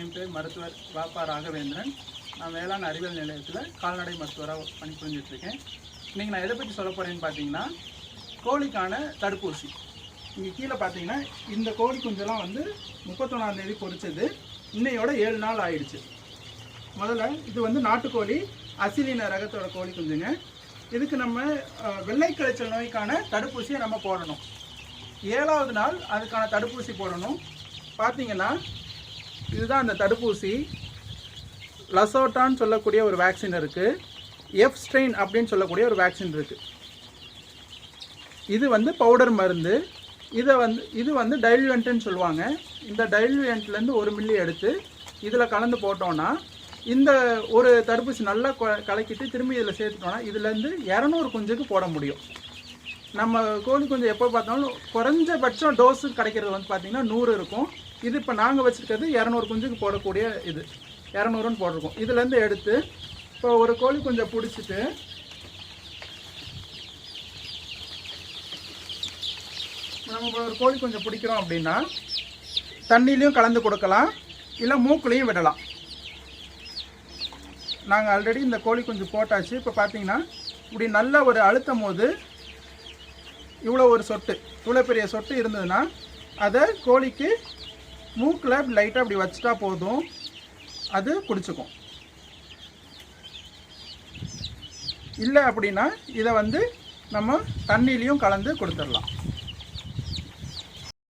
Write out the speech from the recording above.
என் பேர் மருத்துவர் வாப்பா ராகவேந்திரன். நான் வேளாண் அறிவியல் நிலையத்தில் கால்நடை மருத்துவராக பணிபுரிஞ்சிட்ருக்கேன். இன்றைக்கி நான் எதை பற்றி சொல்ல போகிறேன்னு பார்த்தீங்கன்னா கோழிக்கான தடுப்பூசி. இங்கே கீழே பார்த்தீங்கன்னா இந்த கோழி குஞ்செல்லாம் வந்து முப்பத்தொன்னாந்தேதி தேதி இன்னையோட ஏழு நாள் ஆயிடுச்சு. முதல்ல இது வந்து நாட்டுக்கோழி அசிலின ரகத்தோட கோழி குஞ்சுங்க. இதுக்கு நம்ம வெள்ளை கழிச்சல் நோய்க்கான தடுப்பூசியை நம்ம போடணும். ஏழாவது நாள் அதுக்கான தடுப்பூசி போடணும். பார்த்தீங்கன்னா இதுதான் அந்த தடுப்பூசி. லசோட்டான்னு சொல்லக்கூடிய ஒரு வேக்சின் இருக்குது எஃப் ஸ்ட்ரெயின் அப்படின்னு சொல்லக்கூடிய ஒரு வேக்சின் இருக்குது இது வந்து பவுடர் மருந்து. இதை வந்து இது வந்து டைல்யூவெண்ட்டுன்னு சொல்லுவாங்க. இந்த டைல்யூவெண்ட்லேருந்து ஒரு மில்லி எடுத்து இதில் கலந்து போட்டோன்னா இந்த ஒரு தடுப்பூசி நல்லா கலக்கிட்டு திரும்பி இதில் சேர்த்துட்டோன்னா இதுலேருந்து இரநூறு குஞ்சுக்கு போட முடியும். நம்ம கோழி கொஞ்சம் எப்போ பார்த்தாலும் குறைஞ்சபட்சம் டோஸு கிடைக்கிறது வந்து பார்த்தீங்கன்னா நூறு இருக்கும். இது இப்போ நாங்கள் வச்சுருக்கிறது இரநூறு குஞ்சுக்கு போடக்கூடிய இது. இரநூறுன்னு போட்டிருக்கோம். இதுலேருந்து எடுத்து இப்போ ஒரு கோழி கொஞ்சம் பிடிச்சிட்டு நம்ம இப்போ ஒரு கோழி கொஞ்சம் பிடிக்கிறோம் அப்படின்னா தண்ணிலையும் கலந்து கொடுக்கலாம். இல்லை மூக்குலையும் விடலாம். நாங்கள் ஆல்ரெடி இந்த கோழி கொஞ்சம் போட்டாச்சு. இப்போ பார்த்தீங்கன்னா இப்படி நல்ல ஒரு அழுத்தம் போது இவ்வளோ ஒரு சொட்டு இவ்வளோ பெரிய சொட்டு இருந்ததுன்னா அதை கோழிக்கு மூக்கில் லைட்டாக அப்படி வச்சுட்டா போதும். அது குடிச்சுக்கும். இல்லை அப்படின்னா இதை வந்து நம்ம தண்ணிலையும் கலந்து கொடுத்துடலாம்.